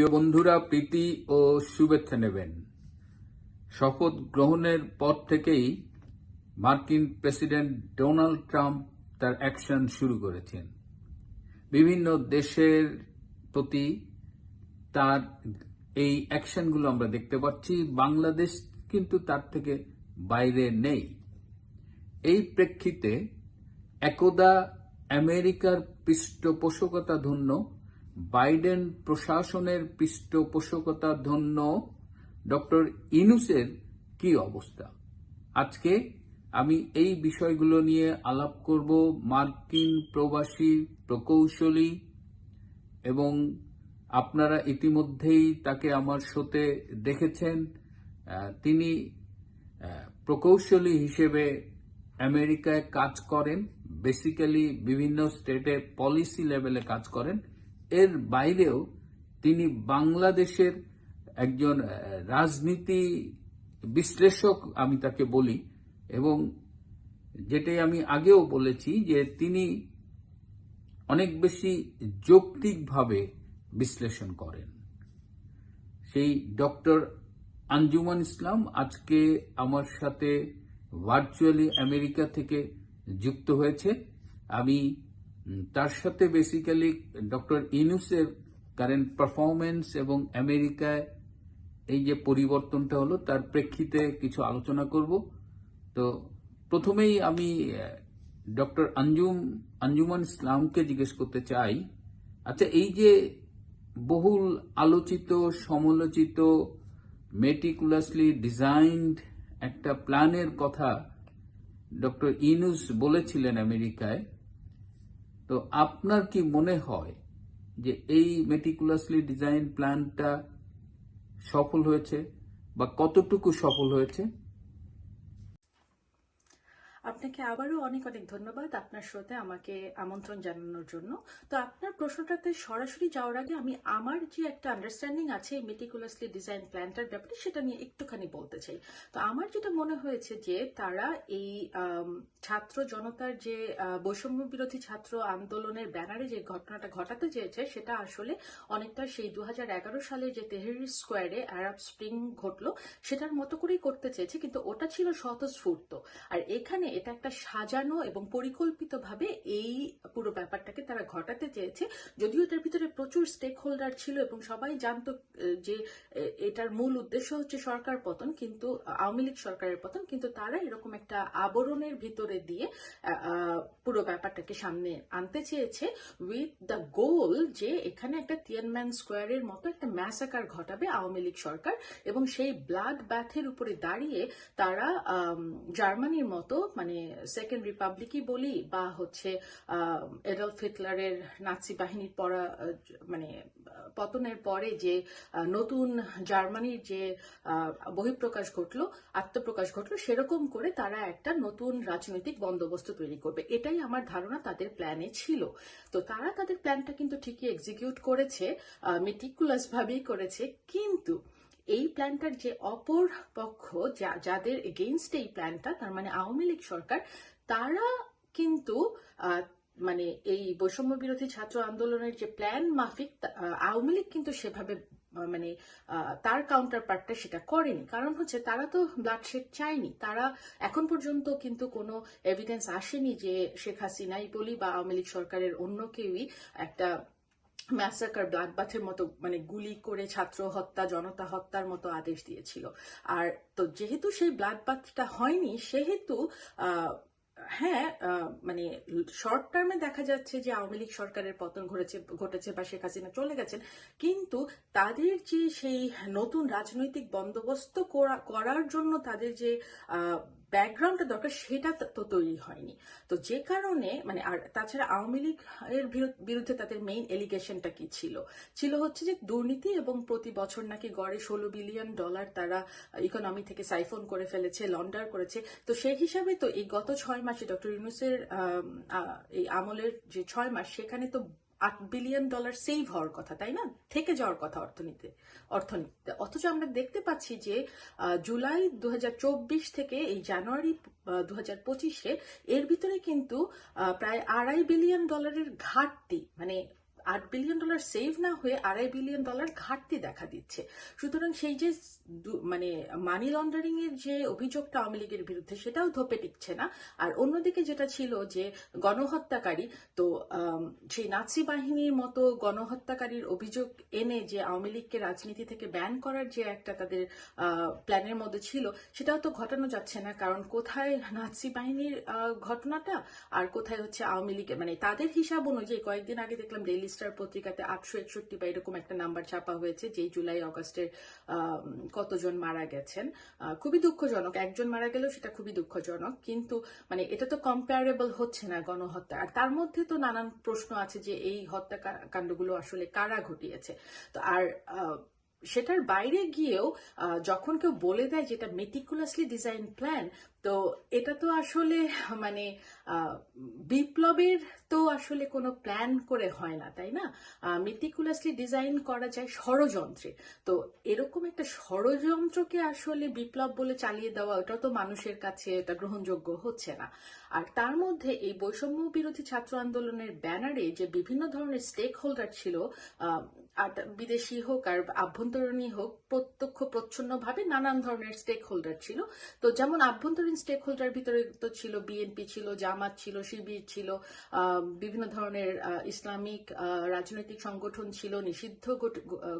প্রিয় বন্ধুরা, প্রীতি ও শুভেচ্ছা নেবেন। শপথ গ্রহণের পর থেকেই মার্কিন প্রেসিডেন্ট ডোনাল্ড ট্রাম্প তার অ্যাকশন শুরু করেছেন। বিভিন্ন দেশের প্রতি তার এই অ্যাকশনগুলো আমরা দেখতে পাচ্ছি। বাংলাদেশ কিন্তু তার থেকে বাইরে নেই। এই প্রেক্ষিতে একদা আমেরিকার পৃষ্ঠপোষকতা ধন্য বাইডেন প্রশাসনের পৃষ্ঠপোষকতা ধন্য ডক্টর ইনুসের কি অবস্থা? আজকে আমি এই বিষয়গুলো নিয়ে আলাপ করব মার্কিন প্রবাসী প্রকৌশলী এবং আপনারা ইতিমধ্যেই তাকে আমার শোতে দেখেছেন। তিনি প্রকৌশলী হিসেবে আমেরিকায় কাজ করেন। বেসিক্যালি বিভিন্ন স্টেটে পলিসি লেভেলে কাজ করেন। এর বাইরেও তিনি বাংলাদেশের একজন রাজনীতি বিশ্লেষক আমি তাকে বলি এবং যেটাই আমি আগেও বলেছি যে তিনি অনেক বেশি যৌক্তিকভাবে বিশ্লেষণ করেন। সেই ডক্টর আঞ্জুমান ইসলাম আজকে আমার সাথে ভার্চুয়ালি আমেরিকা থেকে যুক্ত হয়েছে। আমি তার সাথে বেসিক্যালি ডক্টর ইনুসের কারেন্ট পারফরমেন্স এবং আমেরিকায় এই যে পরিবর্তনটা হলো, তার প্রেক্ষিতে কিছু আলোচনা করব। তো প্রথমেই আমি ডক্টর আঞ্জুম, আঞ্জুমান ইসলামকে জিজ্ঞেস করতে চাই আচ্ছা এই যে বহুল আলোচিত, সমালোচিত মেটিকুলাসলি ডিজাইনড একটা প্ল্যানের কথা ডক্টর ইনুস বলেছিলেন আমেরিকায় তো আপনার কি মনে হয় যে এই মেটিকুলাসলি ডিজাইন প্ল্যানটা সফল হয়েছে বা কতটুকু সফল হয়েছে? আপনাকে আবারও অনেক অনেক ধন্যবাদ আপনার শোতে আমাকে আমন্ত্রণ জানানোর জন্য। তো আপনার প্রশ্নটাতে সরাসরি যাওয়ার আগে আমি আমার যে একটা আন্ডারস্ট্যান্ডিং আছে মেটিকুলাসলি ডিজাইন প্ল্যানটার ব্যাপারে সেটা নিয়ে একটুখানি বলতে চাই। তো আমার যেটা মনে হয়েছে যে তারা এই ছাত্র জনতার যে বৈষম্য বিরোধী ছাত্র আন্দোলনের ব্যানারে যে ঘটনাটা ঘটাতে চেয়েছে সেটা আসলে অনেকটা সেই দু হাজার এগারো সালে যে তেহরি স্কোয়ারে আরব স্প্রিং ঘটলো সেটার মতো করেই করতে চেয়েছে, কিন্তু ওটা ছিল স্বতঃস্ফূর্ত। আর এখানে এটা একটা সাজানো এবং পরিকল্পিতভাবে এই পুরো ব্যাপারটাকে তারা ঘটাতে চেয়েছে। যদিও এটার ভিতরে প্রচুর স্টেক হোল্ডার ছিল এবং সবাই জানতো যে এটার মূল উদ্দেশ্য হচ্ছে সরকার পতন, কিন্তু, আওয়ামী লীগ সরকারের পতন, কিন্তু তারা এরকম একটা আবরণের ভিতরে দিয়ে পুরো ব্যাপারটাকে সামনে আনতে চেয়েছে উইথ দ্য গোল যে এখানে একটা তিয়ানম্যান স্কোয়ারের মতো একটা ম্যাসাকার ঘটাবে আওয়ামী লীগ সরকার এবং সেই ব্লাড ব্যাথের উপরে দাঁড়িয়ে তারা জার্মানির মতো মানে সেকেন্ড রিপাবলিকই বলি বা হচ্ছে এডলফ হিটলারের নাৎসি বাহিনীর পরা মানে পতনের পরে যে নতুন জার্মানির যে বহিঃপ্রকাশ ঘটলো, আত্মপ্রকাশ ঘটলো, সেরকম করে তারা একটা নতুন রাজনৈতিক বন্দোবস্ত তৈরি করবে। এটাই আমার ধারণা তাদের প্ল্যানে ছিল। তো তারা তাদের প্ল্যানটা কিন্তু ঠিকই এক্সিকিউট করেছে মেটিকুলাস ভাবেই করেছে, কিন্তু এই প্ল্যানটার যে অপর পক্ষ যাদের এগেইনস্ট এই প্ল্যানটা, তার মানে আওয়ামী লীগ সরকার, তারা কিন্তু মানে এই বৈষম্য বিরোধী ছাত্র আন্দোলনের যে প্ল্যান মাফিক আওয়ামী লীগ কিন্তু সেভাবে মানে তার কাউন্টার পার্টটা সেটা করেনি। কারণ হচ্ছে তারা তো ব্লাডশেড চায়নি। তারা এখন পর্যন্ত কিন্তু কোনো এভিডেন্স আসেনি যে শেখ হাসিনাই বলি বা আওয়ামী লীগ সরকারের অন্য কেউই একটা ম্যাসাকার ব্লাড বাথের মতো মানে গুলি করে ছাত্র হত্যা, জনতা হত্যার মতো আদেশ দিয়েছিল। আর তো যেহেতু সেই ব্লাড বাথটা হয়নি, সেহেতু হ্যাঁ মানে শর্ট টার্মে দেখা যাচ্ছে যে আওয়ামী লীগ সরকারের পতন ঘটেছে ঘটেছে বা শেখ হাসিনা চলে গেছেন, কিন্তু তাদের যে সেই নতুন রাজনৈতিক বন্দোবস্ত করা- করার জন্য তাদের যে ব্যাকগ্রাউন্ডটা দরকার, সেটা তো- তৈরি হয়নি। তো যে কারণে মানে আর তাছাড়া আওয়ামী লীগ এর বিরুদ্ধে তাদের মেইন এলিগেশনটা কি ছিল? ছিল হচ্ছে যে দুর্নীতি এবং প্রতি বছর নাকি গড়ে ষোলো বিলিয়ন ডলার তারা ইকোনমি থেকে সাইফোন করে ফেলেছে লন্ডার করেছে। তো সেই হিসাবে তো এই গত ছয় মাসে ডক্টর ইউনুসের এই আমলের যে ছয় মাস, সেখানে তো আট বিলিয়ন ডলার সেভ হওয়ার কথা, তাই না? থেকে যাওয়ার কথা অর্থনীতিতে অর্থনীতিতে। অথচ আমরা দেখতে পাচ্ছি যে জুলাই দু হাজার চব্বিশ থেকে এই জানুয়ারি দু এর ভিতরে কিন্তু প্রায় আড়াই বিলিয়ন ডলারের ঘাটতি মানে আট বিলিয়ন ডলার সেভ না হয়ে আড়াই বিলিয়ন ডলার ঘাটতি দেখা দিচ্ছে। সুতরাং সেই যে মানে মানি লন্ডারিং এর যে অভিযোগটা আওয়ামী লীগের বিরুদ্ধে সেটাও ধোপে টিকছে না। আর অন্যদিকে যেটা ছিল যে গণহত্যাকারী, তো সেই নাৎসি বাহিনীর মতো গণহত্যাকারীর অভিযোগ এনে যে আওয়ামী লীগকে রাজনীতি থেকে ব্যান করার যে একটা তাদের প্ল্যানের মধ্যে ছিল, সেটাও তো ঘটানো যাচ্ছে না। কারণ কোথায় নাৎসি বাহিনীর ঘটনাটা? আর কোথায় হচ্ছে আওয়ামী লীগের মানে তাদের হিসাব অনুযায়ী কয়েকদিন আগে দেখলাম ডেইলি স্টার পত্রিকাতে আটশো একষট্টি বা এরকম একটা নাম্বার ছাপা হয়েছে, যেই জুলাই অগাস্টের কতজন মারা গেছেন। খুবই দুঃখজনক। একজন মারা গেলেও সেটা খুবই দুঃখজনক। কিন্তু মানে এটা তো কম্পারেবল হচ্ছে না গণহত্যা। আর তার মধ্যে তো নানান প্রশ্ন আছে যে এই হত্যাকাণ্ডগুলো আসলে কারা ঘটিয়েছে। তো আর সেটার বাইরে গিয়েও যখন কেউ বলে দেয় যেটা মেটিকুলাসলি ডিজাইন প্ল্যান তো এটা তো আসলে মানে বিপ্লবের তো আসলে কোনো প্ল্যান করে হয় না, তাই না? মেটিকুলাসলি ডিজাইন করা যায় ষড়যন্ত্রে। তো এরকম একটা ষড়যন্ত্রকে আসলে বিপ্লব বলে চালিয়ে দেওয়া, ওটা তো মানুষের কাছে এটা গ্রহণযোগ্য হচ্ছে না। আর তার মধ্যে এই বৈষম্য বিরোধী ছাত্র আন্দোলনের ব্যানারে যে বিভিন্ন ধরনের স্টেক হোল্ডার ছিল বিদেশি হোক আর আভ্যন্তরীণই হোক প্রত্যক্ষ প্রচ্ছন্নভাবে নানান ধরনের স্টেক হোল্ডার ছিল। তো যেমন আভ্যন্তরীণ স্টেক হোল্ডার ভিতরে তো ছিল বিএনপি ছিল, জামাত ছিল, শিবির ছিল বিভিন্ন ধরনের ইসলামিক রাজনৈতিক সংগঠন ছিল, নিষিদ্ধ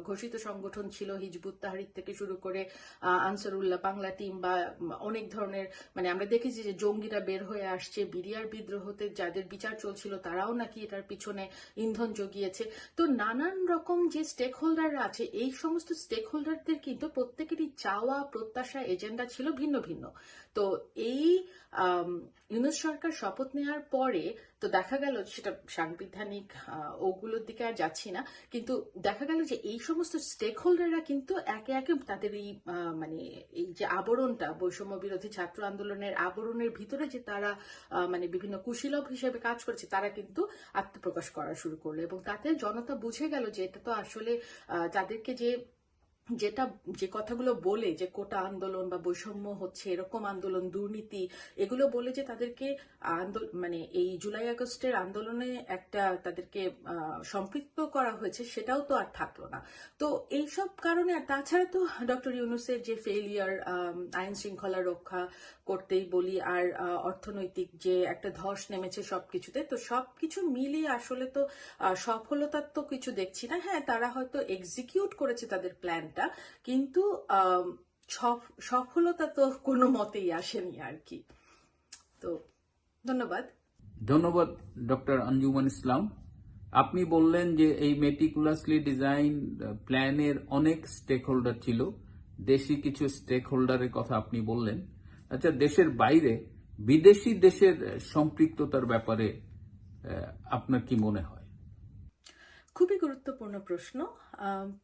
ঘোষিত সংগঠন ছিল, হিজবুত তাহারির থেকে শুরু করে আনসারুল্লাহ বাংলা টিম বা অনেক ধরনের মানে আমরা দেখেছি যে জঙ্গিরা বের হয়ে আসছে, বিডিআর বিদ্রোহতে যাদের বিচার চলছিল তারাও নাকি এটার পিছনে ইন্ধন জগিয়েছে। তো নানান রকম যে স্টেক হোল্ডাররা আছে, এই সমস্ত স্টেক হোল্ডারদের কিন্তু প্রত্যেকেরই চাওয়া প্রত্যাশা এজেন্ডা ছিল ভিন্ন ভিন্ন। তো এই ইউনুস সরকার শপথ নেওয়ার পরে তো দেখা গেল সেটা সাংবিধানিক ওগুলোর দিকে আর যাচ্ছি না কিন্তু দেখা গেল যে এই সমস্ত স্টেক হোল্ডাররা কিন্তু একে একে তাদের এই মানে এই যে আবরণটা বৈষম্য বিরোধী ছাত্র আন্দোলনের আবরণের ভিতরে যে তারা মানে বিভিন্ন কুশীলভ হিসেবে কাজ করছে তারা কিন্তু আত্মপ্রকাশ করা শুরু করল। এবং তাতে জনতা বুঝে গেল যে এটা তো আসলে আহ, যাদেরকে যে যেটা, যে কথাগুলো বলে যে কোটা আন্দোলন বা বৈষম্য হচ্ছে, এরকম আন্দোলন, দুর্নীতি, এগুলো বলে যে তাদেরকে মানে এই জুলাই আগস্টের আন্দোলনে একটা তাদেরকে সম্পৃক্ত করা হয়েছে, সেটাও তো আর থাকল না। তো এইসব কারণে, আর তাছাড়া তো ডক্টর ইউনুসের যে ফেলিয়ার আইন শৃঙ্খলা রক্ষা করতেই বলি, আর অর্থনৈতিক যে একটা ধস নেমেছে সবকিছুতে, তো সবকিছু মিলিয়ে আসলে তো সফলতার তো কিছু দেখছি না। হ্যাঁ তারা হয়তো এক্সিকিউট করেছে তাদের প্ল্যানটা কিন্তু আম, সফ- সফলতা তো কোনো মতেই আসেনি আর কি। তো ধন্যবাদ। ধন্যবাদ ডক্টর আঞ্জুমান ইসলাম। আপনি বললেন যে এই মেটিকুলাসলি ডিজাইন প্ল্যানের অনেক স্টেক হোল্ডার ছিল। দেশি কিছু স্টেক হোল্ডারের কথা আপনি বললেন। আচ্ছা দেশের বাইরে বিদেশি দেশের সম্পৃক্ততার ব্যাপারে আপনার কি মনে হয়? খুবই গুরুত্বপূর্ণ প্রশ্ন।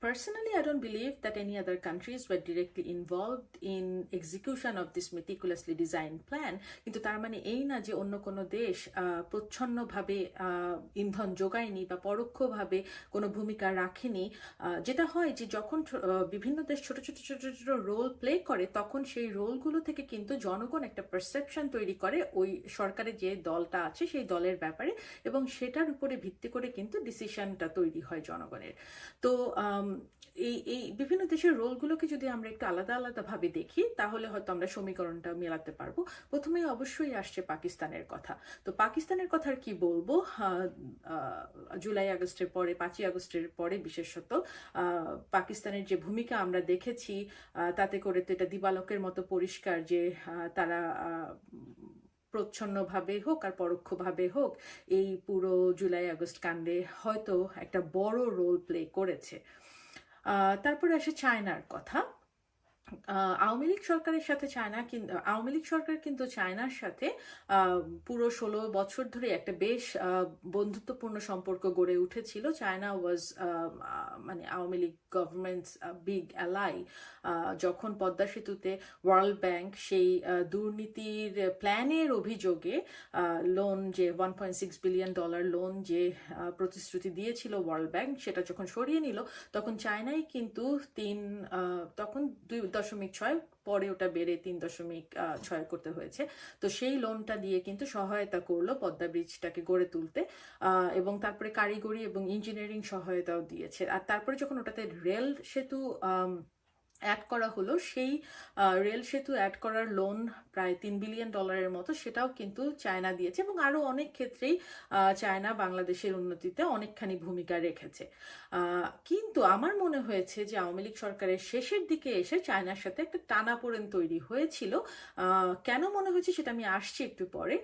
Personally I don't believe that any other countries were directly involved in execution of this meticulously design plan কিন্তু তার মানে এই না যে অন্য কোনো দেশ প্রচ্ছন্নভাবে ইন্ধন যোগায়নি বা পরোক্ষভাবে কোনো ভূমিকা রাখেনি। যেটা হয় যে যখন বিভিন্ন দেশ ছোট ছোট ছোট ছোট রোল প্লে করে, তখন সেই রোলগুলো থেকে কিন্তু জনগণ একটা পারসেপশন তৈরি করে ওই সরকারের যে দলটা আছে, সেই দলের ব্যাপারে এবং সেটার উপরে ভিত্তি করে কিন্তু ডিসিশনটা তৈরি হয় জনগণের। তো এই এই বিভিন্ন দেশের রোলগুলোকে যদি আমরা একটু আলাদা আলাদা ভাবে দেখি, তাহলে হয়তো আমরা সমীকরণটা মেলাতে পারব। প্রথমেই অবশ্যই আসছে পাকিস্তানের কথা। তো পাকিস্তানের কথা আর কি বলব? জুলাই আগস্টের পরে, পাঁচই আগস্টের পরে বিশেষত পাকিস্তানের যে ভূমিকা আমরা দেখেছি তাতে করে তো এটা দিবালকের মতো পরিষ্কার যে তারা প্রচ্ছন্নভাবে হোক আর পরোক্ষভাবে হোক, এই পুরো জুলাই আগস্ট কাণ্ডে হয়তো একটা বড় রোল প্লে করেছে। তারপরে আসে চায়নার কথা। আওয়ামী লীগ সরকারের সাথে চায়না কিন্তু আওয়ামী লীগ সরকার কিন্তু চায়নার সাথে পুরো ষোলো বছর ধরে একটা বেশ বন্ধুত্বপূর্ণ সম্পর্ক গড়ে উঠেছিল। চায়না ওয়াজ মানে Awami League governments big ally যখন পদ্মা সেতুতে ওয়ার্ল্ড ব্যাংক সেই দুর্নীতির প্ল্যানের অভিযোগে লোন যে one point six billion dollar loan যে প্রতিশ্রুতি দিয়েছিল ওয়ার্ল্ড ব্যাংক সেটা যখন সরিয়ে নিল, তখন চায়নাই কিন্তু তিন তখন দুই দশমিক ছয়, পরে ওটা বেড়ে তিন দশমিক ছয় করতে হয়েছে। তো সেই লোনটা দিয়ে কিন্তু সহায়তা করল পদ্মা ব্রিজটাকে গড়ে তুলতে এবং তারপরে কারিগরি এবং ইঞ্জিনিয়ারিং সহায়তাও দিয়েছে। আর তারপরে যখন ওটাতে রেল সেতু অ্যাড করা হলো, সেই রেল সেতু অ্যাড করার লোন প্রায় তিন বিলিয়ন ডলারের মতো সেটাও কিন্তু চায়না দিয়েছে এবং আরও অনেক ক্ষেত্রেই চায়না বাংলাদেশের উন্নতিতে অনেকখানি ভূমিকা রেখেছে। কিন্তু আমার মনে হয়েছে যে আওয়ামী লীগ সরকারের শেষের দিকে এসে চায়নার সাথে একটা টানাপোড়েন তৈরি হয়েছিল। কেন মনে হয়েছে সেটা আমি আসছি একটু পরে।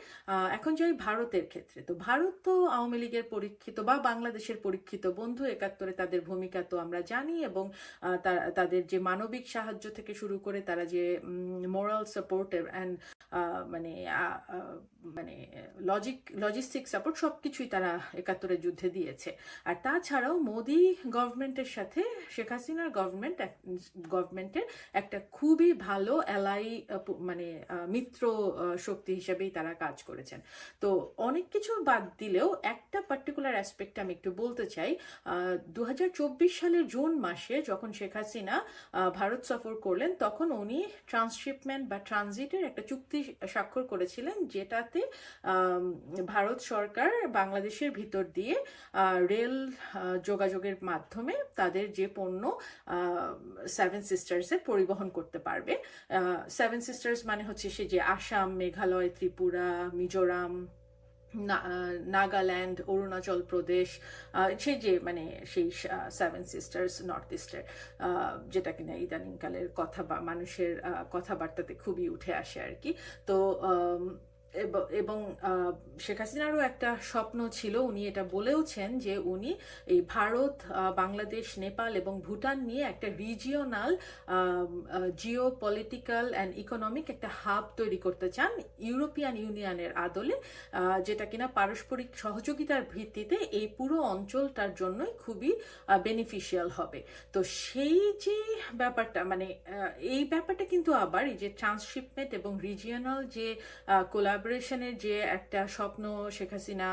এখন যাই ভারতের ক্ষেত্রে, তো ভারত তো আওয়ামী লীগের পরীক্ষিত বা বাংলাদেশের পরীক্ষিত বন্ধু, একাত্তরে তাদের ভূমিকা তো আমরা জানি এবং তাদের যে মানবিক সাহায্য থেকে শুরু করে তারা যে মোরাল সাপোর্ট অ্যান্ড মানে মানে লজিক লজিস্টিক সাপোর্ট সবকিছুই তারা একাত্তরের যুদ্ধে দিয়েছে। আর তাছাড়াও মোদি গভর্নমেন্টের সাথে শেখ হাসিনার গভর্নমেন্ট গভর্নমেন্টের একটা খুবই ভালো এলাই মানে মিত্র শক্তি হিসেবেই তারা কাজ করেছেন। তো অনেক কিছু বাদ দিলেও একটা পার্টিকুলার অ্যাসপেক্ট আমি একটু বলতে চাই দু হাজার চব্বিশ সালের জুন মাসে যখন শেখ হাসিনা ভারত সফর করলেন, তখন উনি ট্রান্সশিপমেন্ট বা ট্রানজিটের একটা চুক্তি স্বাক্ষর করেছিলেন, যেটাতে ভারত সরকার বাংলাদেশের ভিতর দিয়ে রেল যোগাযোগের মাধ্যমে তাদের যে পণ্য সেভেন সিস্টার্সে পরিবহন করতে পারবে। সেভেন সিস্টার্স মানে হচ্ছে সে যে আসাম, মেঘালয়, ত্রিপুরা, মিজোরাম নাগাল্যান্ড, অরুণাচল প্রদেশ সেই যে মানে সেই সেভেন সিস্টার্স নর্থ ইস্টের যেটা কিনা ইদানিংকালের কথা বা মানুষের কথাবার্তাতে খুবই উঠে আসে আর কি। তো এব- শেখ হাসিনারও একটা স্বপ্ন ছিল, উনি এটা বলেওছেন যে উনি এই ভারত বাংলাদেশ, নেপাল এবং ভুটান নিয়ে একটা regional geopolitical and economic একটা হাব তৈরি করতে চান ইউরোপিয়ান ইউনিয়নের আদলে যেটা কিনা পারস্পরিক সহযোগিতার ভিত্তিতে এই পুরো অঞ্চলটার জন্যই খুবই বেনিফিশিয়াল হবে। তো সেই যে ব্যাপারটা মানে এই ব্যাপারটা কিন্তু আবার এই যে ট্রান্সশিপমেন্ট এবং রিজিয়নাল যে কোলাবোরেশনের যে একটা স্বপ্ন শেখ হাসিনা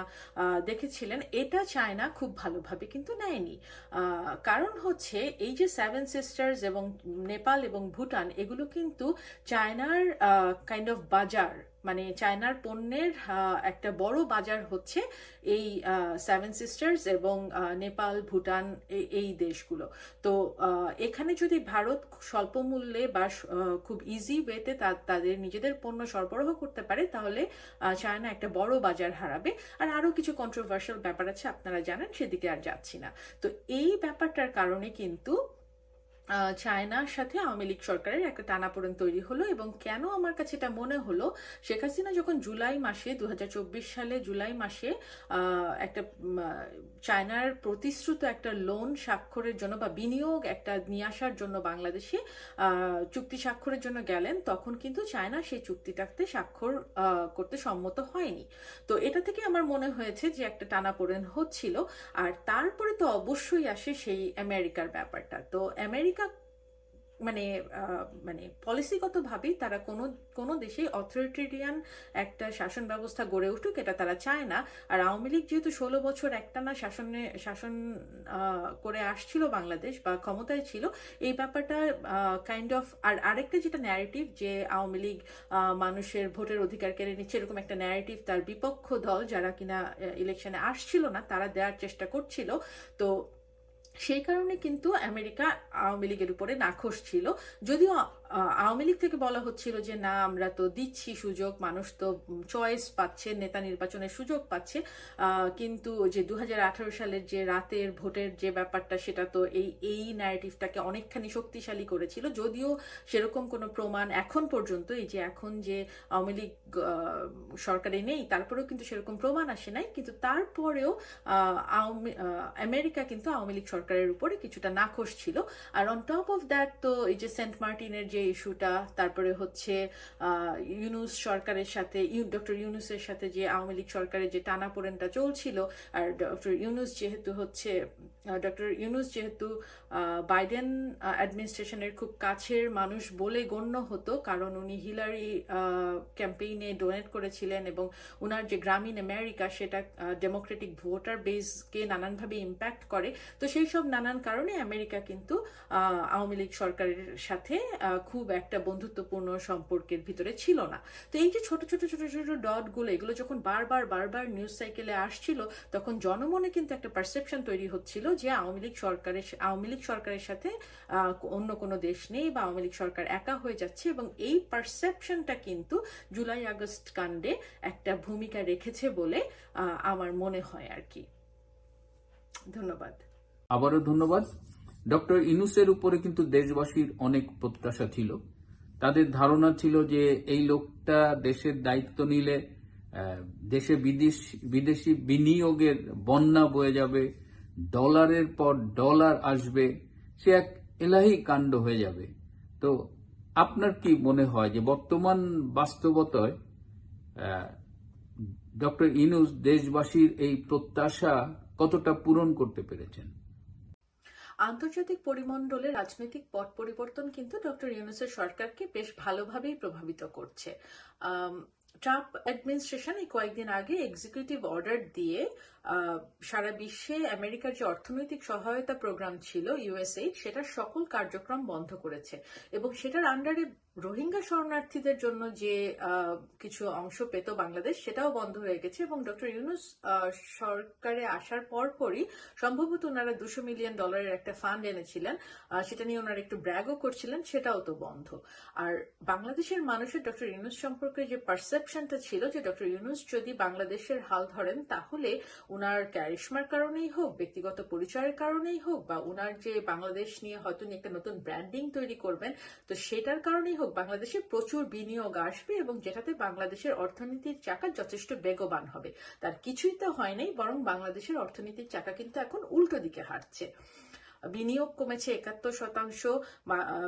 দেখেছিলেন, এটা চায়না খুব ভালোভাবে কিন্তু নেয়নি। কারণ হচ্ছে এই যে সেভেন সিস্টার্স এবং নেপাল এবং ভুটান, এগুলো কিন্তু চায়নার কাইন্ড অফ বাজার মানে চায়নার পণ্যের একটা বড় বাজার হচ্ছে এই সেভেন সিস্টার্স এবং নেপাল, ভুটান এই- দেশগুলো। তো এখানে যদি ভারত স্বল্প মূল্যে বা খুব ইজি ওয়েতে তাদের নিজেদের পণ্য সরবরাহ করতে পারে, তাহলে চায়না একটা বড় বাজার হারাবে। আর আরও কিছু কন্ট্রোভার্সিয়াল ব্যাপার আছে, আপনারা জানেন, সেদিকে আর যাচ্ছি না। তো এই ব্যাপারটার কারণে কিন্তু চায়নার সাথে আওয়ামী লীগ সরকারের একটা টানাপোড়েন তৈরি হলো এবং কেন আমার কাছে এটা মনে হলো, শেখ হাসিনা যখন জুলাই মাসে দু হাজার চব্বিশ সালে জুলাই মাসে একটা চায়নার প্রতিশ্রুত একটা লোন স্বাক্ষরের জন্য বা বিনিয়োগ একটা নিয়ে আসার জন্য বাংলাদেশে চুক্তি স্বাক্ষরের জন্য গেলেন, তখন কিন্তু চায়না সেই চুক্তিটাতে স্বাক্ষর করতে সম্মত হয়নি। তো এটা থেকে আমার মনে হয়েছে যে একটা টানাপোড়েন হচ্ছিল, আর তারপরে তো অবশ্যই আসে সেই আমেরিকার ব্যাপারটা। তো আমেরিকা মানে মানে পলিসিগতভাবেই তারা কোনো কোনো দেশে অথরিটেরিয়ান একটা শাসন ব্যবস্থা গড়ে উঠুক এটা তারা চায় না। আর আওয়ামী লীগ যেহেতু ষোলো বছর একটানা শাসনে, শাসন করে আসছিল বাংলাদেশ বা ক্ষমতায় ছিল, এই ব্যাপারটা কাইন্ড অফ আর আরেকটা যেটা ন্যারেটিভ যে আওয়ামী লীগ মানুষের ভোটের অধিকার কেড়ে নিচ্ছে এরকম একটা ন্যারেটিভ তার বিপক্ষ দল যারা কিনা ইলেকশনে আসছিল না, তারা দেওয়ার চেষ্টা করছিল। তো সেই কারণে কিন্তু আমেরিকা আওয়ামী লীগের উপরে নাখোশ ছিল। যদিও আওয়ামী লীগ থেকে বলা হচ্ছিল যে, না, আমরা তো দিচ্ছি সুযোগ, মানুষ তো চয়েস পাচ্ছে, নেতা নির্বাচনের সুযোগ পাচ্ছে। কিন্তু যে দু হাজার আঠেরো সালের যে রাতের ভোটের যে ব্যাপারটা, সেটা তো এই এই ন্যারেটিভটাকে অনেকখানি শক্তিশালী করেছিল। যদিও সেরকম কোনো প্রমাণ এখন পর্যন্ত, এই যে এখন যে আওয়ামী লীগ সরকারে নেই, তারপরেও কিন্তু সেরকম প্রমাণ আসে নাই। কিন্তু তারপরেও আমেরিকা কিন্তু আওয়ামী লীগ সরকারের উপরে কিছুটা নাখোশ ছিল। আর অন টপ অফ দ্যাট তো এই যে সেন্ট মার্টিনের যে ইস্যুটা তারপরে হচ্ছে ইউনুস সরকারের সাথে ডক্টর ইউনুসের সাথে যে আওয়ামী লীগ সরকারের যে টানাপোড়েনটা চলছিল, আর ডক্টর ইউনুস যেহেতু হচ্ছে ডক্টর ইউনুস যেহেতু বাইডেন অ্যাডমিনিস্ট্রেশনের খুব কাছের মানুষ বলে গণ্য হতো, কারণ উনি হিলারি ক্যাম্পেইনে ডোনেট করেছিলেন এবং উনার যে গ্রামীণ আমেরিকা সেটা ডেমোক্রেটিক ভোটার বেসকে নানানভাবে ইম্প্যাক্ট করে। তো সেই সব নানান কারণে আমেরিকা কিন্তু আওয়ামী লীগ সরকারের সাথে খুব একটা বন্ধুত্বপূর্ণ সম্পর্কের ভিতরে ছিল না। তো এই যে ছোট ছোট ছোট ছোট ডটগুলো, এগুলো যখন বারবার বারবার নিউজ সাইকেলে আসছিল, তখন জনমনে কিন্তু একটা পারসেপশন তৈরি হচ্ছিল যে আওয়ামী লীগ সরকারের আওয়ামী লীগ সরকারের সাথে অন্য কোনো দেশ নেই বা আওয়ামী লীগ সরকার একা হয়ে যাচ্ছে এবং এই পারসেপশনটা কিন্তু জুলাই আগস্ট কাণ্ডে একটা ভূমিকা রেখেছে বলে আমার মনে হয় আর কি। ধন্যবাদ। আবারও ধন্যবাদ। ডক্টর ইনুসের উপরে কিন্তু দেশবাসীর অনেক প্রত্যাশা ছিল। তাদের ধারণা ছিল যে এই লোকটা দেশের দায়িত্ব নিলে দেশে বিদেশ, বিদেশি বিনিয়োগের বন্যা বয়ে যাবে, ডলারের পর ডলার আসবে, সে এক এলাহি কাণ্ড হয়ে যাবে। তো আপনার কি মনে হয় যে বর্তমান বাস্তবতায় ডক্টর ইনুস দেশবাসীর এই প্রত্যাশা কতটা পূরণ করতে পেরেছেন? আন্তর্জাতিক পরিমণ্ডলে রাজনৈতিক পট পরিবর্তন কিন্তু ডক্টর ইউনুসের সরকারকে বেশ ভালোভাবেই প্রভাবিত করছে। ট্রাম্প অ্যাডমিনিস্ট্রেশন এই কয়েকদিন আগে এক্সিকিউটিভ অর্ডার দিয়ে সারা বিশ্বে আমেরিকার যে অর্থনৈতিক সহায়তা প্রোগ্রাম ছিল ইউএসএ সেটার সকল কার্যক্রম বন্ধ করেছে এবং সেটার আন্ডারে রোহিঙ্গা শরণার্থীদের জন্য যে কিছু অংশ পেত বাংলাদেশ, সেটাও বন্ধ হয়ে গেছে এবং ডক্টর ইউনুস সরকারে আসার পরপরই সম্ভবত ওনারা দুশো মিলিয়ন ডলারের একটা ফান্ড এনেছিলেন সেটা নিয়ে ওনারা একটু ব্র্যাগও করছিলেন, সেটাও তো বন্ধ। আর বাংলাদেশের মানুষের ডক্টর ইউনুস সম্পর্কে যে পারসেপশনটা ছিল যে, ডক্টর ইউনুস যদি বাংলাদেশের হাল ধরেন, তাহলে ওনার ক্যারিশমার কারণেই হোক, ব্যক্তিগত পরিচয়ের কারণেই হোক, বা ওনার যে বাংলাদেশ নিয়ে হয়তো একটা নতুন ব্র্যান্ডিং তৈরি করবেন, তো সেটার কারণেই হোক বাংলাদেশে প্রচুর বিনিয়োগ আসবে এবং যেটাতে বাংলাদেশের অর্থনীতির চাকা যথেষ্ট বেগবান হবে। তার কিছুই তো হয় নাই, বরং বাংলাদেশের অর্থনীতির চাকা কিন্তু এখন উল্টো দিকে হাঁটছে। বিনিয়োগ কমেছে একাত্তর শতাংশ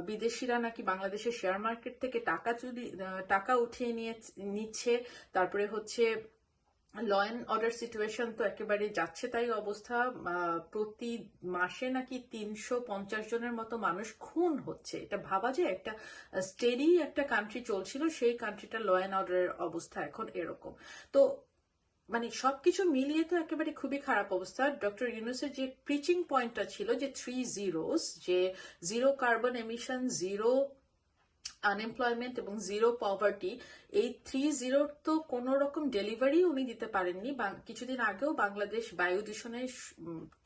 বিদেশিরা নাকি বাংলাদেশের শেয়ার মার্কেট থেকে টাকা চুরি টাকা উঠিয়ে নিয়ে নিচ্ছে। তারপরে হচ্ছে ল অ্যান্ড অর্ডার সিচুয়েশন তো একেবারে যাচ্ছে তাই অবস্থা। প্রতি মাসে নাকি তিনশো পঞ্চাশ জনের মতো মানুষ খুন হচ্ছে। এটা ভাবা যায় একটা স্টেডি একটা কান্ট্রি চলছিল, সেই কান্ট্রিটা ল অ্যান্ড অর্ডারের অবস্থা এখন এরকম। তো মানে সবকিছু মিলিয়ে তো একেবারে খুবই খারাপ অবস্থা। ডক্টর ইউনুসের যে প্রিচিং পয়েন্টটা ছিল যে থ্রি জিরোস যে zero carbon emission zero unemployment এবং জিরো পভার্টি এই থ্রি জিরোর তো কোন রকম ডেলিভারি উনি দিতে পারেননি। কিছুদিন আগেও বাংলাদেশ বায়ু দূষণের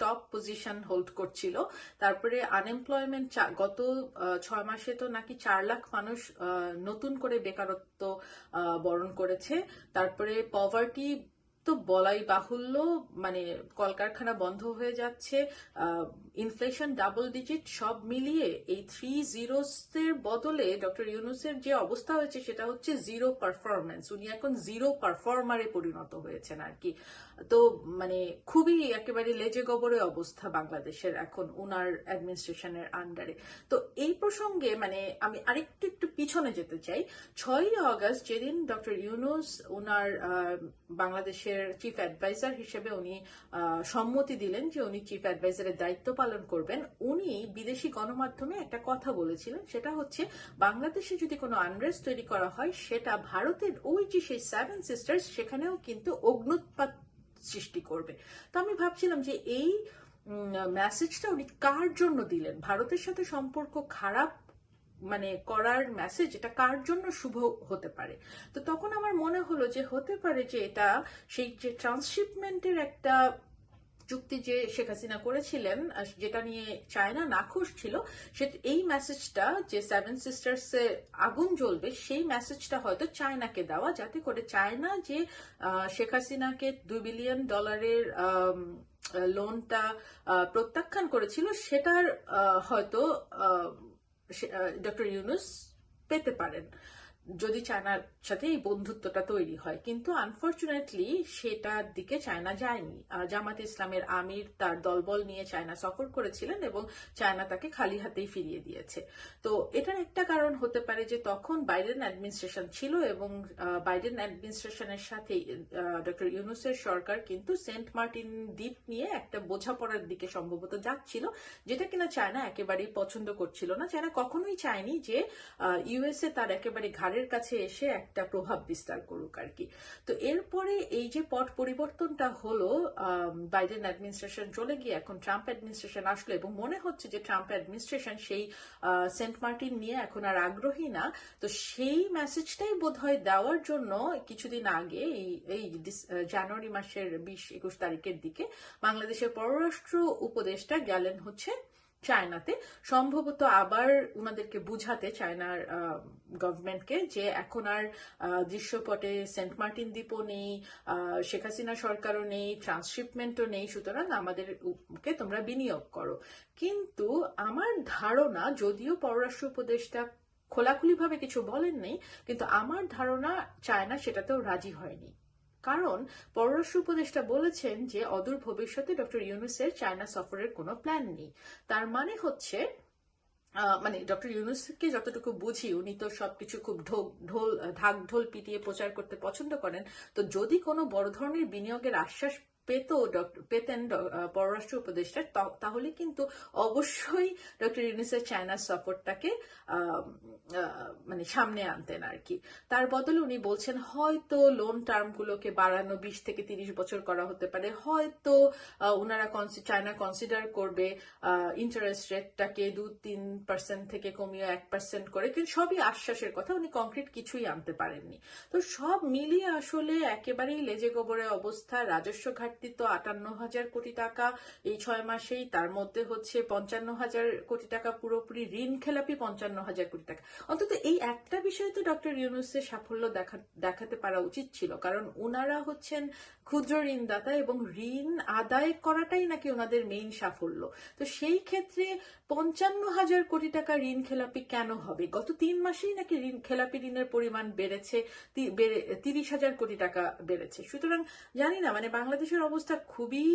টপ পজিশন হোল্ড করছিল। তারপরে আনএমপ্লয়মেন্ট গত ছয় মাসে তো নাকি চার লাখ মানুষ নতুন করে বেকারত্ব বরণ করেছে। তারপরে পভার্টি তো বলাই বাহুল্য মানে কলকারখানা বন্ধ হয়ে যাচ্ছে ইনফ্লেশন ডাবল ডিজিট সব মিলিয়ে এই থ্রি জিরোসের বদলে ডক্টর ইউনুসের যে অবস্থা হয়েছে সেটা হচ্ছে জিরো পারফরমেন্স উনি এখন জিরো পারফর্মারে পরিণত হয়েছেন আর কি। তো মানে খুবই একেবারে লেজে গবরে অবস্থা বাংলাদেশের এখন উনার অ্যাডমিনিস্ট্রেশনের আন্ডারে তো এই প্রসঙ্গে মানে আমি আরেকটু একটু পিছনে যেতে চাই। ছয়ই আগস্ট যেদিন ডক্টর ইউনুস উনার বাংলাদেশের চিফ অ্যাডভাইজার হিসেবে উনি সম্মতি দিলেন যে উনি চিফ অ্যাডভাইজারের দায়িত্ব পালন করবেন, উনি বিদেশি গণমাধ্যমে একটা কথা বলেছিলেন। সেটা হচ্ছে, বাংলাদেশে যদি কোনো আনরেস্ট তৈরি করা হয়, সেটা ভারতের ওই যে সেই সেভেন সিস্টার্স সেখানেও কিন্তু অগ্নুৎপাত সৃষ্টি করবে। তো আমি ভাবছিলাম যে এই মেসেজটা উনি কার জন্য দিলেন? ভারতের সাথে সম্পর্ক খারাপ মানে করার মেসেজ এটা কার জন্য শুভ হতে পারে? তো তখন আমার মনে হলো যে হতে পারে যে এটা সেই যে ট্রান্সশিপমেন্টের একটা চুক্তি যে শেখ হাসিনা করেছিলেন যেটা নিয়ে চায়না নাখুশ ছিল, সে এই মেসেজটা যে সেভেন সিস্টার্স আগুন জ্বলবে, সেই মেসেজটা হয়তো চায়নাকে দেওয়া, যাতে করে চায়না যে শেখ হাসিনাকে দুই বিলিয়ন ডলারের লোনটা প্রত্যাখ্যান করেছিল, সেটার হয়তো ডক্টর ইউনুস পেতে পারেন। যদি চায়নার সাথে এই বন্ধুত্বটা তৈরি হয়। কিন্তু আনফর্চুনেটলি সেটার দিকে চায়না যায়নি। জামাত ইসলামের আমির তার দলবল নিয়ে চায়না সফর করেছিলেন এবং চায়না তাকে খালি হাতেই ফিরিয়ে দিয়েছে। তো এটার একটা কারণ হতে পারে যে তখন বাইডেন অ্যাডমিনিস্ট্রেশন ছিল এবং বাইডেন অ্যাডমিনিস্ট্রেশনের সাথে ডক্টর ইউনুসের সরকার কিন্তু সেন্ট মার্টিন দ্বীপ নিয়ে একটা বোঝাপড়ার দিকে সম্ভবত যাচ্ছিল, যেটা কিনা চায়না একেবারেই পছন্দ করছিল না। চায়না কখনোই চায়নি যে ইউএসএ তার একেবারে ঘাড়ের কাছে এসে একটা প্রভাব বিস্তার করুক আর কি। তো এরপরে এই যে পট পরিবর্তনটা হলো বাইডেন অ্যাডমিনিস্ট্রেশন চলে গিয়ে এখন ট্রাম্প অ্যাডমিনিস্ট্রেশন আসলো এবং মনে হচ্ছে যে ট্রাম্প অ্যাডমিনিস্ট্রেশন সেই সেন্ট মার্টিন নিয়ে এখন আর আগ্রহী না। তো সেই মেসেজটাই বোধহয় দেওয়ার জন্য কিছুদিন আগে এই এই জানুয়ারি মাসের বিশ একুশ তারিখের দিকে বাংলাদেশের পররাষ্ট্র উপদেষ্টা গেলেন হচ্ছে চায়নাতে। সম্ভবত আবার উনাদেরকে বুঝাতে চায়নার গভর্নমেন্টকে যে এখন আর দৃশ্যপটে সেন্ট মার্টিন দ্বীপও নেই শেখ হাসিনা সরকারও নেই, ট্রান্সশিপমেন্টও নেই, সুতরাং আমাদেরকে তোমরা বিনিয়োগ করো। কিন্তু আমার ধারণা, যদিও পররাষ্ট্র উপদেষ্টা খোলাখুলিভাবে কিছু বলেন নেই কিন্তু আমার ধারণা চায়না সেটাতেও রাজি হয়নি। কারণ পররাষ্ট্র উপদেষ্টা বলেছেন যে অদূর ভবিষ্যতে ডক্টর ইউনুসের চায়না সফরের কোনো প্ল্যান নেই। তার মানে হচ্ছে মানে ডক্টর ইউনুসকে যতটুকু বুঝি উনি তো সবকিছু খুব ঢোক ঢোল, ঢাক ঢোল পিটিয়ে প্রচার করতে পছন্দ করেন। তো যদি কোনো বড় ধরনের বিনিয়োগের আশ্বাস পেত ডক্টর পেতেন পররাষ্ট্র উপদেষ্টা তাহলে কিন্তু অবশ্যই ডক্টর ইউনুসের চায়না সফরটাকে মানে সামনে আনতেন আর কি তার বদলে উনি বলছেন, হয়তো লোন টার্মগুলোকে বাড়ানো, বিশ থেকে তিরিশ বছর করা হতে পারে। হয়তো ওনারা চায়না কনসিডার করবে ইন্টারেস্ট রেটটাকে দু, তিন পার্সেন্ট থেকে কমিয়ে এক পার্সেন্ট করে। কিন্তু সবই আশ্বাসের কথা, উনি কংক্রিট কিছুই আনতে পারেননি। তো সব মিলিয়ে আসলে একেবারেই লেজে গোবরে অবস্থা, রাজস্ব ঘাটতি তো আটান্ন হাজার কোটি টাকা। এই ছয় মাসেই তার মধ্যে হচ্ছে পঞ্চান্ন হাজার কোটি টাকা পুরোপুরি ঋণ, খেলাপি পঞ্চান্ন হাজার কোটি টাকা। অন্তত এই একটা বিষয়ে তো ডক্টর ইউনুসের সাফল্য দেখা দেখাতে পারা উচিত ছিল। কারণ ওনারা হচ্ছেন ক্ষুদ্র ঋণদাতা এবং ঋণ আদায় করাটাই নাকি ওনাদের মেইন সাফল্য। তো সেই ক্ষেত্রে পঞ্চান্ন হাজার কোটি টাকা ঋণ, খেলাপি কেন হবে? গত তিন মাসেই নাকি ঋণ খেলাপি ঋণের পরিমাণ বেড়েছে বেড়ে- তিরিশ হাজার কোটি টাকা বেড়েছে। সুতরাং জানি না মানে বাংলাদেশের অবস্থা খুবই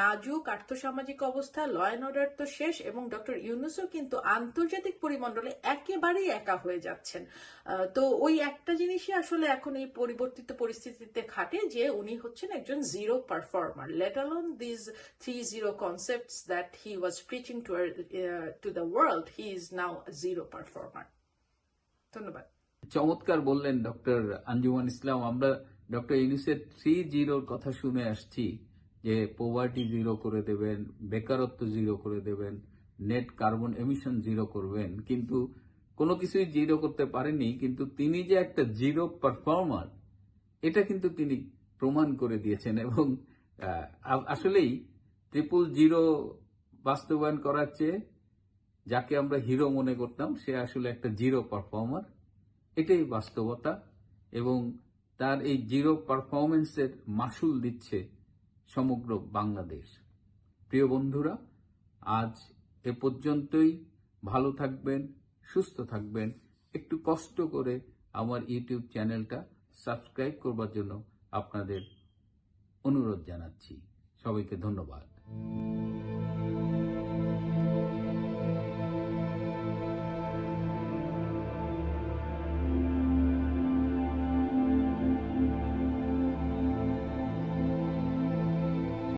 নাজুক, আর্থসামাজিক অবস্থা ল অ্যান্ড অর্ডার তো শেষ এবং ডক্টর ইউনুসও কিন্তু আন্তর্জাতিক পরিমণ্ডলে একেবারেই একা হয়ে যাচ্ছেন। তো ওই একটা জিনিসই আসলে এখন এই পরিবর্তিত পরিস্থিতিতে খাটে যে উনি হচ্ছেন একজন zero performer let alone these three zero concepts that he was preaching to to the world he is now zero performer ধন্যবাদ। চমৎকার বললেন ডক্টর আঞ্জুমান ইসলাম। আমরা ডক্টর ইউনুসের থ্রি জিরোর কথা শুনে আসছি যে পোভার্টি জিরো করে দেবেন, বেকারত্ব জিরো করে দেবেন নেট কার্বন এমিশন জিরো করবেন, কিন্তু কোনো কিছুই জিরো করতে পারেনি কিন্তু তিনি যে একটা জিরো পারফর্মার এটা কিন্তু তিনি প্রমাণ করে দিয়েছেন এবং আসলেই ট্রিপল জিরো বাস্তবায়ন করার চেয়ে যাকে আমরা হিরো মনে করতাম, সে আসলে একটা জিরো পারফর্মার এটাই বাস্তবতা এবং তার এই জিরো পারফরমেন্সের মাসুল দিচ্ছে সমগ্র বাংলাদেশ। প্রিয় বন্ধুরা, আজ এ পর্যন্তই। ভালো থাকবেন, সুস্থ থাকবেন। একটু কষ্ট করে আমার ইউটিউব চ্যানেলটা সাবস্ক্রাইব করবার জন্য আপনাদের অনুরোধ জানাচ্ছি। সবাইকে ধন্যবাদ।